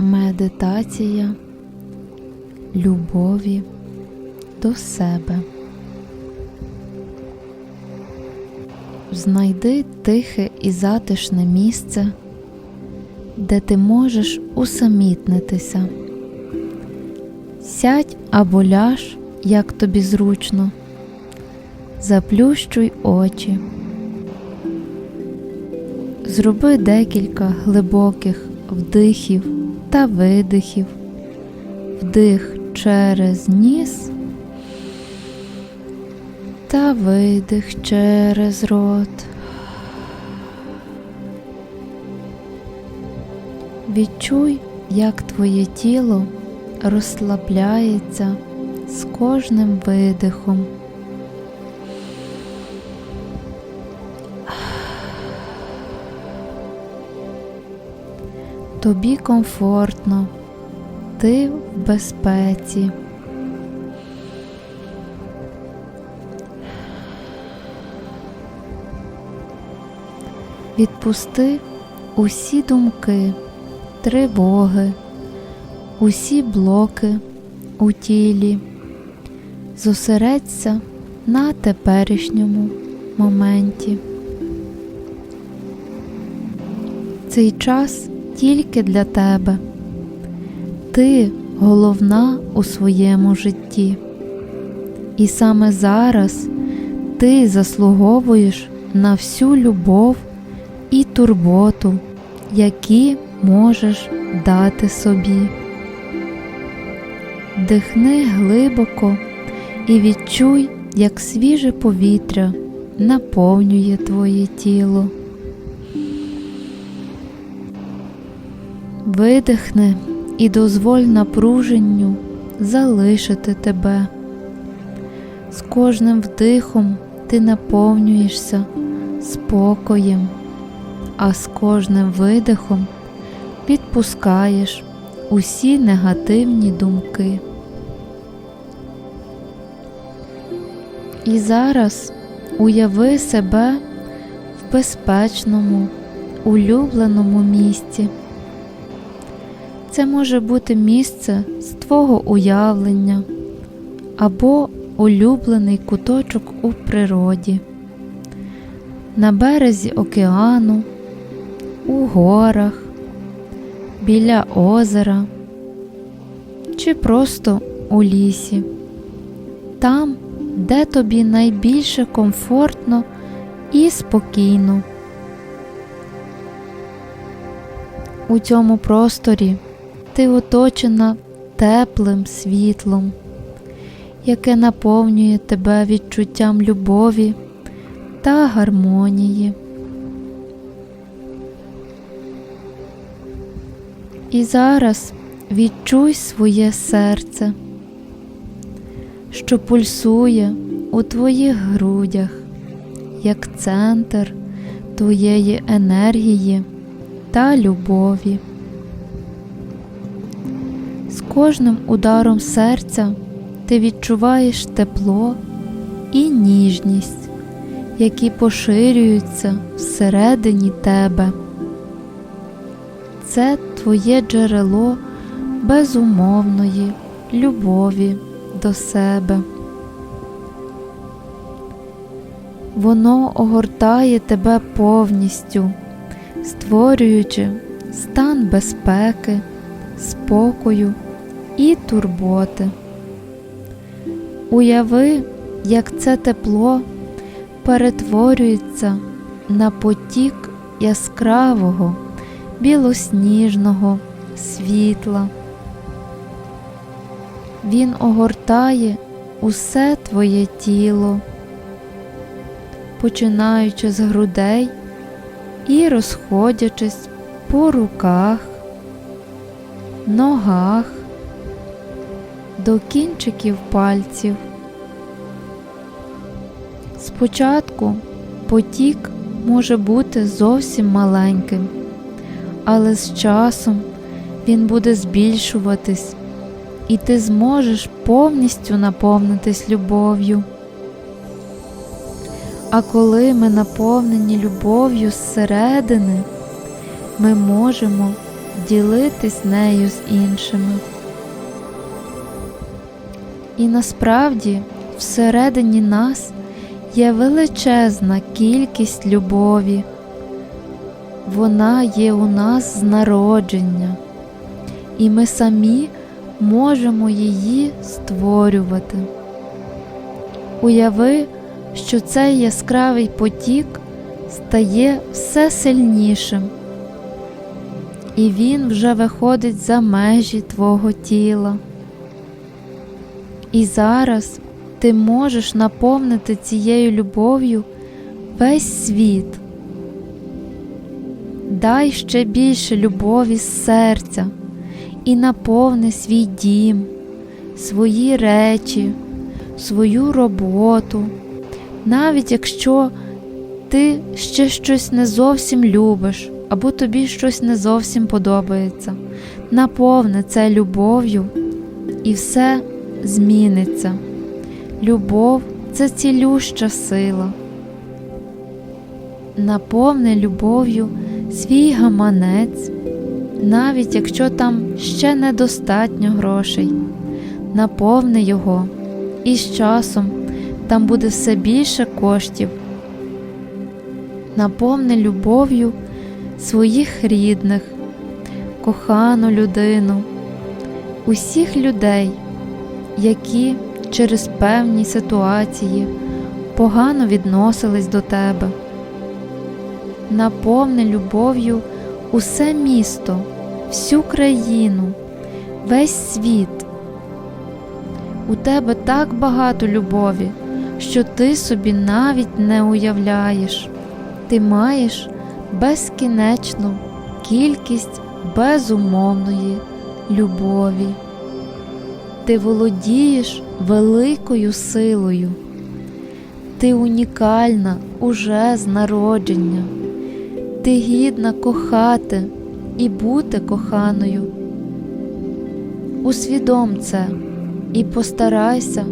Медитація любові до себе. Знайди тихе і затишне місце, де ти можеш усамітнитися. Сядь або ляж, як тобі зручно, заплющуй очі. Зроби декілька глибоких вдихів та видихів. Вдих через ніс та видих через рот. Відчуй, як твоє тіло розслабляється з кожним видихом. Тобі комфортно, ти в безпеці. Відпусти усі думки, тривоги, усі блоки у тілі, зосередься на теперішньому моменті. Цей час тільки для тебе. Ти головна у своєму житті. І саме зараз ти заслуговуєш на всю любов і турботу, які можеш дати собі. Дихни глибоко і відчуй, як свіже повітря наповнює твоє тіло. Видихни і дозволь напруженню залишити тебе. З кожним вдихом ти наповнюєшся спокоєм, а з кожним видихом відпускаєш усі негативні думки. І зараз уяви себе в безпечному, улюбленому місці. Це може бути місце з твого уявлення або улюблений куточок у природі, на березі океану, у горах, біля озера чи просто у лісі, там, де тобі найбільше комфортно і спокійно. У цьому просторі ти оточена теплим світлом, яке наповнює тебе відчуттям любові та гармонії. І зараз відчуй своє серце, що пульсує у твоїх грудях, як центр твоєї енергії та любові. Кожним ударом серця ти відчуваєш тепло і ніжність, які поширюються всередині тебе. Це твоє джерело безумовної любові до себе. Воно огортає тебе повністю, створюючи стан безпеки, спокою і турботи. Уяви, як це тепло перетворюється на потік яскравого, білосніжного світла. Він огортає усе твоє тіло, починаючи з грудей і розходячись по руках, ногах, до кінчиків пальців. Спочатку потік може бути зовсім маленьким, але з часом він буде збільшуватись, і ти зможеш повністю наповнитись любов'ю. А коли ми наповнені любов'ю зсередини, ми можемо ділитись нею з іншими. І насправді всередині нас є величезна кількість любові. Вона є у нас з народження, і ми самі можемо її створювати. Уяви, що цей яскравий потік стає все сильнішим, і він вже виходить за межі твого тіла. І зараз ти можеш наповнити цією любов'ю весь світ. Дай ще більше любові з серця і наповни свій дім, свої речі, свою роботу, навіть якщо ти ще щось не зовсім любиш або тобі щось не зовсім подобається. Наповни це любов'ю і все зміниться. Любов це цілюща сила. Наповни любов'ю свій гаманець, навіть якщо там ще недостатньо грошей. Наповни його, і з часом там буде все більше коштів. Наповни любов'ю своїх рідних, кохану людину, усіх людей, які через певні ситуації погано відносились до тебе. Наповни любов'ю усе місто, всю країну, весь світ. У тебе так багато любові, що ти собі навіть не уявляєш. Ти маєш безкінечну кількість безумовної любові. Ти володієш великою силою. Ти унікальна уже з народження. Ти гідна кохати і бути коханою. Усвідом це і постарайся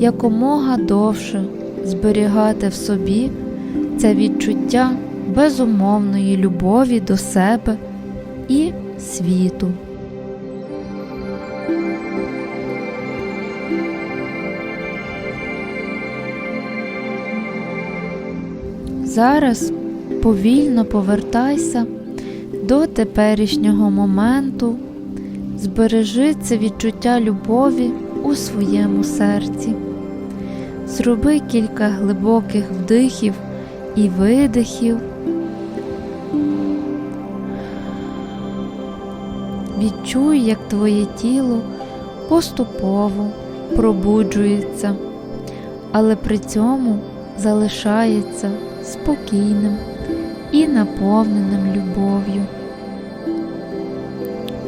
якомога довше зберігати в собі це відчуття безумовної любові до себе і світу. Зараз повільно повертайся до теперішнього моменту, збережи це відчуття любові у своєму серці. Зроби кілька глибоких вдихів і видихів. Відчуй, як твоє тіло поступово пробуджується, але при цьому залишається спокійним і наповненим любов'ю.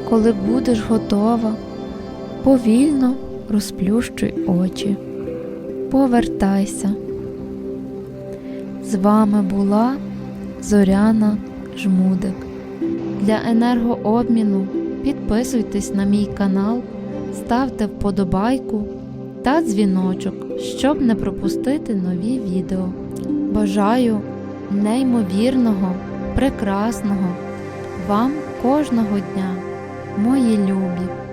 Коли будеш готова, повільно розплющуй очі, повертайся. З вами була Зоряна Жмудик. Для енергообміну підписуйтесь на мій канал, ставте вподобайку та дзвіночок, щоб не пропустити нові відео. Бажаю неймовірного, прекрасного вам кожного дня, мої любі!